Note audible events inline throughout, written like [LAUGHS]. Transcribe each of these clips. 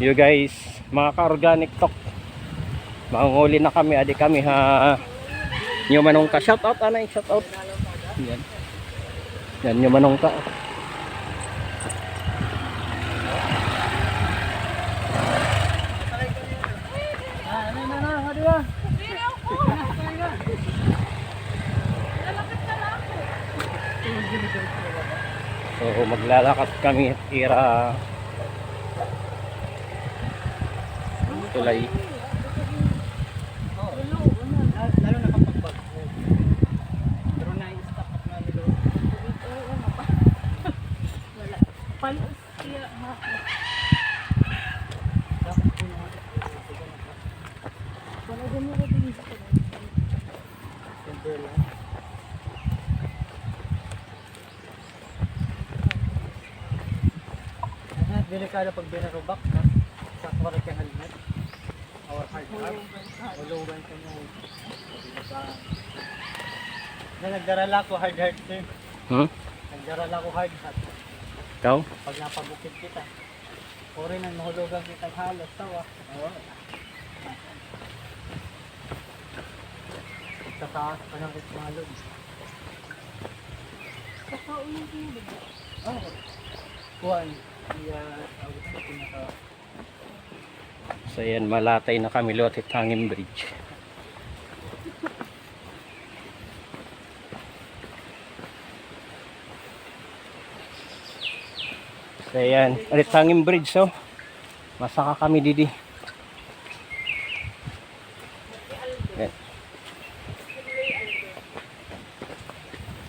You guys, mga ka-organic talk. Mangunguli na kami, adi kami ha. Yung manong ka, shout out anay, shout out. Yan. Yan yung manong ka. So maglalakad kami at ira tulay. Lalo na. Pero na-stop at na nilo. Palos kaya ha. Dapat po na Wala din mo din sa Simple lang. Pag binarubak ka. Sa kwarat yung helmet. Or hard hat. O low run ka mo. Na nagdarala ko hard hat sir. Hmm? Nagdarala ko hard hat. Ikaw? Pag napabukid kita. O rin ang mahulugan kitang halos. Tawa. Oo. Sa taas pa ng itmalog. Kakaunin ko yun. Oo. Kuhan. Iya, awit na pinaka... So yan, malatay na kami Lotet Hanging Bridge. So yan, ulit Hanging Bridge so. Masaka kami didi. Yan.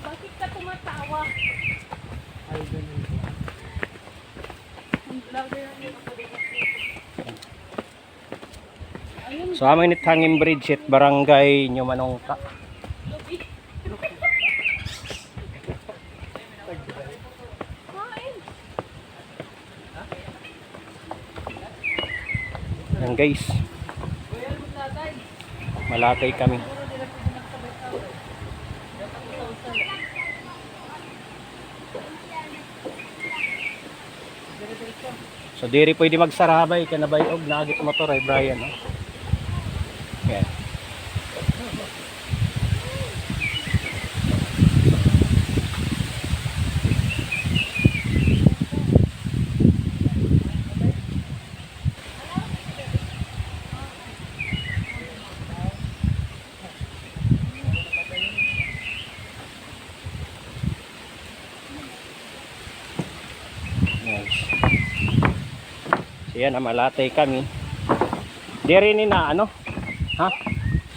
Bakit ka tumatawa? Ay, ganun. Ang louder na yung Ayun, So amin it Hanging Bridge at Barangay lubi. Kain. Yan guys, malatay kami. So diri pwede magsarabay kanabay og naagit motor ay Brian no. Yan, ah, malatay kami. Di rin na ano? Ha?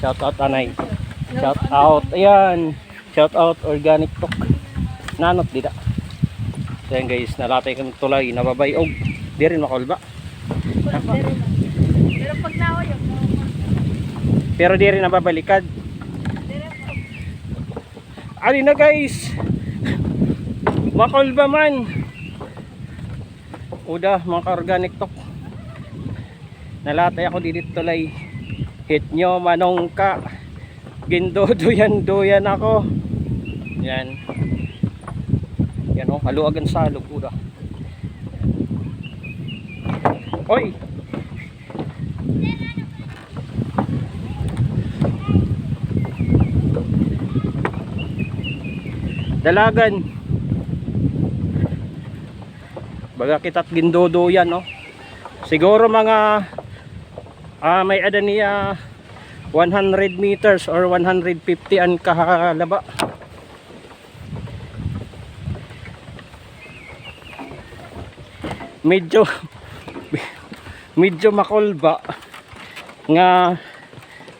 Shout out anay. Shout out. Ayan. Shout out organic talk. Nanot dida. So yan guys, nalatay kami tulay. Nababay og. Di rin makulba. Pero pag yun, Pero di rin nababalikad. Ali na guys. Makulba man. Uda, mga organic talk. Nalatay ako dito tulay. Hit nyo, manong ka. Gindodoyan-doyan ako. Yan. Yan o, haluagan sa halog. Uda. Oy! Dalagan. Baga kita't gindodo yan, no? Siguro mga ah, may ada niya 100 meters or 150 ang kahalaba. Medyo [LAUGHS] medyo makulba nga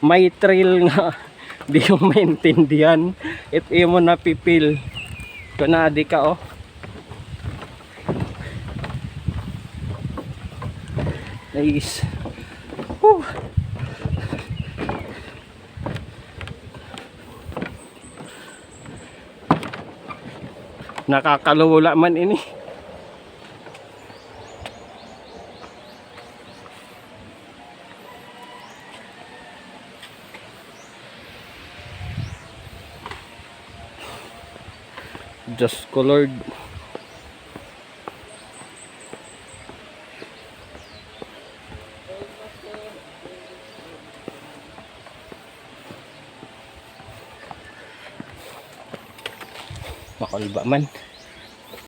may trail nga [LAUGHS] di mo maintindihan if imo napipil kunadi ka oh Nice. Whew. Nakakalula man ini. Just colored. Makulba man.